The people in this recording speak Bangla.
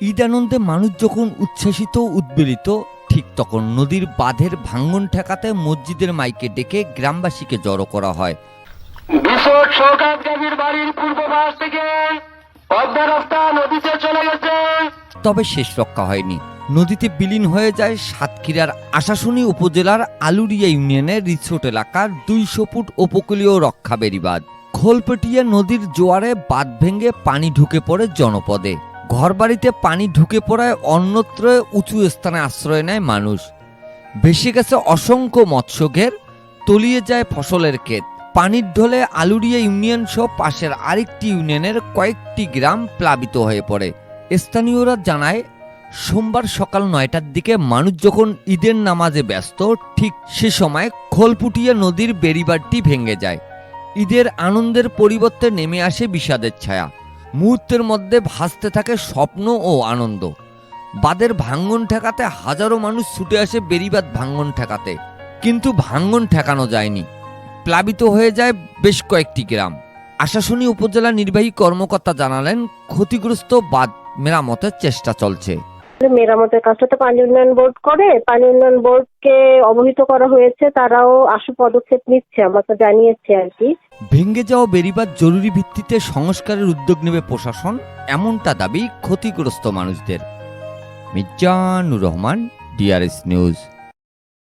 ঈদ আনন্দে মানুষ যখন উচ্ছ্বাসিত উদ্বেলিত ঠিক তখন নদীর বাঁধের ভাঙ্গন ঠেকাতে মসজিদের মাইকে ডেকে গ্রামবাসীকে জড়ো করা হয়। বিশোট শৌকাত গাজীর বাড়ির পূর্ব পাশ থেকে পদ্মা রাস্তা নদীতে চলে গেছে। তবে শেষ রক্ষা হয়নি। নদীতে বিলীন হয়ে যায় সাতক্ষীরার আশাশুনি উপজেলার আলুরিয়া ইউনিয়নের রিসোর্ট এলাকার দুইশো ফুট উপকূলীয় রক্ষা বেড়িবাঁধ খোলপেটিয়া নদীর জোয়ারে বাঁধ ভেঙে পানি ঢুকে পড়ে জনপদে। ঘরবাড়িতে পানি ঢুকে পড়ায় অন্যত্র উঁচু স্থানে আশ্রয় নেয় মানুষ। ভেসে গেছে অসংখ্য মৎস্যঘের, তলিয়ে যায় ফসলের ক্ষেত। পানির ঢলে আলুরিয়া ইউনিয়ন সহ পাশের আরেকটি ইউনিয়নের কয়েকটি গ্রাম প্লাবিত হয়ে পড়ে। স্থানীয়রা জানায়, সোমবার সকাল নয়টার দিকে মানুষ যখন ঈদের নামাজে ব্যস্ত, ঠিক সে সময় খোলপুটিয়া নদীর বেড়িবারটি ভেঙে যায়। ঈদের আনন্দের পরিবর্তে নেমে আসে বিষাদের ছায়া। মুহূর্তের মধ্যে ভাসতে থাকে স্বপ্ন ও আনন্দ। বাদের ভাঙ্গন ঠেকাতে হাজারো মানুষ ছুটে আসে বেরিবাদ ভাঙ্গন ঠেকাতে। কিন্তু ভাঙ্গন ঠেকানো যায়নি। প্লাবিত হয়ে যায় বেশ কয়েকটি গ্রাম। আশাশুনি উপজেলা নির্বাহী কর্মকর্তা জানালেন, ক্ষতিগ্রস্ত বাদ মেরামতের চেষ্টা চলছে। মেরামতের কাজটা তো পানি উন্নয়ন বোর্ড করে। পানি উন্নয়ন বোর্ডকে অবহিত করা হয়েছে, তারাও আশু পদক্ষেপ নিচ্ছে আমাকে জানিয়েছে আর কি। ভেঙে যাওয়া বেরিবাদ জরুরি ভিত্তিতে সংস্কারের উদ্যোগ নেবে প্রশাসন, এমনটা দাবি ক্ষতিগ্রস্ত মানুষদের। Mirzanur Rahman, DRS news.